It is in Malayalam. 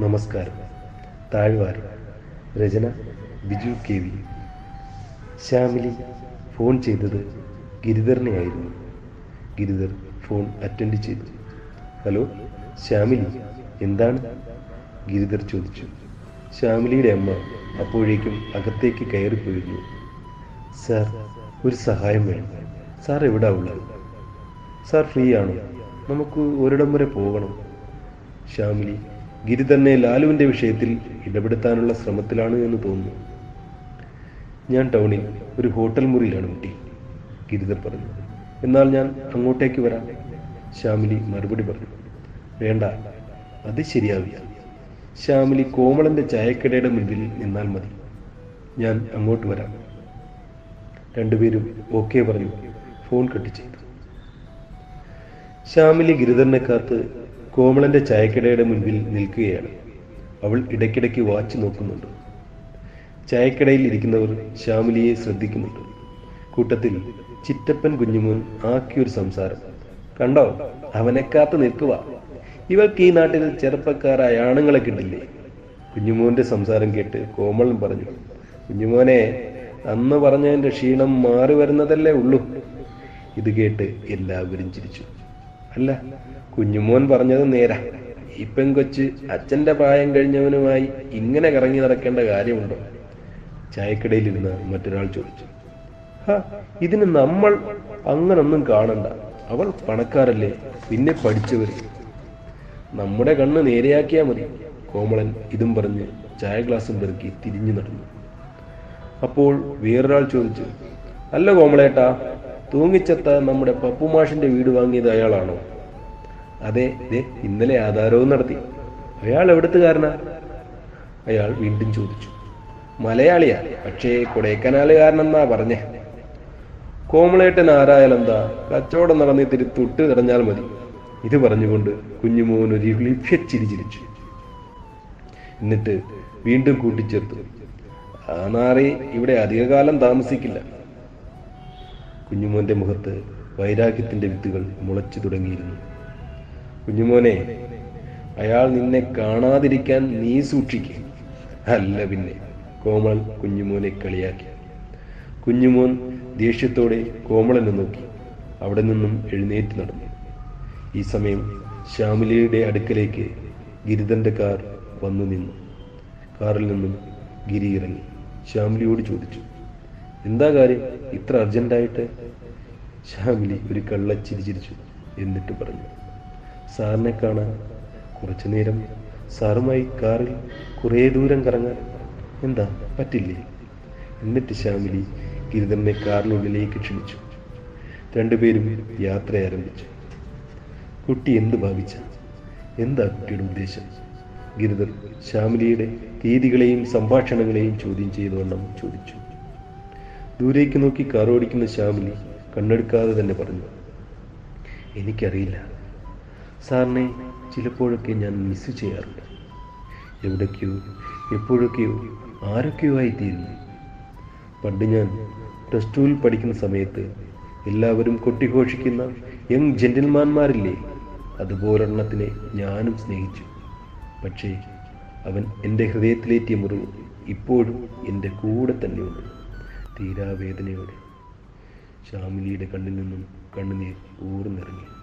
നമസ്കാരം. താഴ്വാരം. രചന Biju K V. Shyamili phone ചെയ്തത് ഗിരിധറിനെ ആയിരുന്നു. ഗിരിധർ ഫോൺ അറ്റൻഡ് ചെയ്തു. ഹലോ ശ്യാമിലി എന്താണ്? ഗിരിധർ ചോദിച്ചു. ശ്യാമിലിയുടെ അമ്മ അപ്പോഴേക്കും അകത്തേക്ക് കയറിപ്പോയിരുന്നു. സാർ ഒരു സഹായം വേണം. സാർ എവിടാ ഉള്ളത്? സാർ ഫ്രീ ആണോ നമുക്ക് ഒരിടം വരെ പോകണം. ശ്യാമിലി ഗിരിധരനെ ലാലുവിന്റെ വിഷയത്തിൽ ഇടപെടുത്താനുള്ള ശ്രമത്തിലാണ് എന്ന് തോന്നുന്നു. ഞാൻ ടൗണിൽ ഒരു ഹോട്ടൽ മുറിയിലാണ് കുട്ടി ഗിരിധർ പറഞ്ഞു. എന്നാൽ ഞാൻ അങ്ങോട്ടേക്ക് വരാം ശ്യാമിലി മറുപടി പറഞ്ഞു. വേണ്ട അത് ശരിയാവില്ല. ശ്യാമിലി കോമളന്റെ ചായക്കടയുടെ മുൻപിൽ നിന്നാൽ മതി. ഞാൻ അങ്ങോട്ട് വരാം. രണ്ടുപേരും ഓക്കെ പറഞ്ഞു ഫോൺ കട്ട് ചെയ്തു. ശ്യാമിലി ഗിരിധരനെ കാത്ത് കോമളന്റെ ചായക്കടയുടെ മുൻപിൽ നിൽക്കുകയാണ്. അവൾ ഇടയ്ക്കിടയ്ക്ക് വാച്ച് നോക്കുന്നുണ്ട്. ചായക്കടയിൽ ഇരിക്കുന്നവർ ശ്യാമിലിയെ ശ്രദ്ധിക്കുന്നുണ്ട്. കൂട്ടത്തിൽ ചിറ്റപ്പൻ കുഞ്ഞുമോൻ ആക്കിയൊരു സംസാരം. കണ്ടോ? അവനെ കാത്ത് നിൽക്കുക. ഇവർക്ക് ഈ നാട്ടിൽ ചെറുപ്പക്കാരായ ആണുങ്ങളെ കിട്ടില്ലേ? കുഞ്ഞുമോന്റെ സംസാരം കേട്ട് കോമളൻ പറഞ്ഞു കുഞ്ഞുമോനെ അന്ന് പറഞ്ഞതിന്റെ ക്ഷീണം മാറി വരുന്നതല്ലേ ഉള്ളൂ. ഇത് കേട്ട് എല്ലാവരും ചിരിച്ചു. അല്ല കുഞ്ഞുമോൻ പറഞ്ഞത് നേരാ. ഈ പെങ്കൊച്ച് അച്ഛന്റെ പ്രായം കഴിഞ്ഞവനുമായി ഇങ്ങനെ കറങ്ങി നടക്കേണ്ട കാര്യമുണ്ടോ? ചായക്കടയിലിരുന്ന മറ്റൊരാൾ ചോദിച്ചു. ഹാ ഇതിന് നമ്മൾ അങ്ങനൊന്നും കാണണ്ട. അവൾ പണക്കാരല്ലേ പിന്നെ പഠിച്ചവർ നമ്മുടെ കണ്ണ് നേരെയാക്കിയാ മതി. കോമളൻ ഇതും പറഞ്ഞ് ചായ ഗ്ലാസും പെറുക്കി തിരിഞ്ഞു നടന്നു. അപ്പോൾ വേറൊരാൾ ചോദിച്ചു അല്ല കോമളേട്ടാ തൂങ്ങിച്ചത്ത നമ്മുടെ പപ്പുമാഷിന്റെ വീട് വാങ്ങിയത് അയാളാണോ? അതെ ഇന്നലെ ആധാരവും നടത്തി. അയാൾ എവിടുത്തുകാരനാ? അയാൾ വീണ്ടും ചോദിച്ചു. മലയാളിയാ പക്ഷേ കൊടൈക്കനാലുകാരനെന്നാ പറഞ്ഞേ. കോമളേട്ടൻ ആരായാലെന്താ കച്ചവടം നടന്ന് ഇത്തിരി തൊട്ട് തടഞ്ഞാൽ മതി. ഇത് പറഞ്ഞുകൊണ്ട് കുഞ്ഞുമോൻ ഒരു ലിഭ്യച്ചിരി ചിരിച്ചു. എന്നിട്ട് വീണ്ടും കൂട്ടിച്ചേർത്തു. ആ നാറി ഇവിടെ അധികകാലം താമസിക്കില്ല. കുഞ്ഞുമോന്റെ മുഖത്ത് വൈരാഗ്യത്തിന്റെ വിത്തുകൾ മുളച്ചു തുടങ്ങിയിരുന്നു. കുഞ്ഞുമോനെ അയാൾ നിന്നെ കാണാതിരിക്കാൻ നീ സൂക്ഷിക്കുക അല്ല പിന്നെ കോമൾ കുഞ്ഞുമോനെ കളിയാക്കി. കുഞ്ഞുമോൻ ദേഷ്യത്തോടെ കോമളനെ നോക്കി. അവിടെ നിന്നും എഴുന്നേറ്റ് നടന്നു. ഈ സമയം ശ്യാമിലിയുടെ അടുക്കലേക്ക് ഗിരിധന്റെ കാർ വന്നു നിന്നു. കാറിൽ നിന്നും ഗിരി ഇറങ്ങി ശ്യാമിലിയോട് ചോദിച്ചു എന്താ കാര്യം? ഇത്ര അർജന്റായിട്ട് ശാമിലി ഒരു കള്ളച്ചിരി ചിരിച്ചു എന്നിട്ട് പറഞ്ഞു സാറിനെ കാണാൻ കുറച്ചു നേരം സാറുമായി കാറിൽ കുറേ ദൂരം കറങ്ങാൻ എന്താ പറ്റില്ലേ? എന്നിട്ട് ശാമിലി ഗിരിധറിനെ കാറിനുള്ളിലേക്ക് ക്ഷണിച്ചു. രണ്ടുപേരും യാത്ര ആരംഭിച്ചു. കുട്ടി എന്ത് ഭാവിച്ച? എന്താ കുട്ടിയുടെ ഉദ്ദേശം? ഗിരിധർ ശ്യാമിലിയുടെ രീതികളെയും സംഭാഷണങ്ങളെയും ചോദ്യം ചെയ്തുവണ്ണം ചോദിച്ചു. ദൂരേക്ക് നോക്കി കാർ ഓടിക്കുന്ന ശ്യാമിലി കണ്ണെടുക്കാതെ തന്നെ പറഞ്ഞു എനിക്കറിയില്ല. സാറിനെ ചിലപ്പോഴൊക്കെ ഞാൻ മിസ് ചെയ്യാറുണ്ട്. എവിടേക്കോ എപ്പോഴൊക്കെയോ ആരൊക്കെയോ ആയിത്തീരുന്നു. പണ്ട് ഞാൻ പ്ലസ് ടുവിൽ പഠിക്കുന്ന സമയത്ത് എല്ലാവരും കൊട്ടിഘോഷിക്കുന്ന യങ് ജെന്റിൽമാന്മാരില്ലേ അതുപോലൊരെണ്ണത്തിനെ ഞാനും സ്നേഹിച്ചു. പക്ഷേ അവൻ എന്റെ ഹൃദയത്തിലേറ്റിയ മുറിവ് ഇപ്പോഴും എന്റെ കൂടെ തന്നെയുണ്ട്. തീരാവേദനയോടെ. ശാമിലിയുടെ കണ്ണിൽ നിന്നും കണ്ണുനീർ ഊർന്നിറങ്ങി.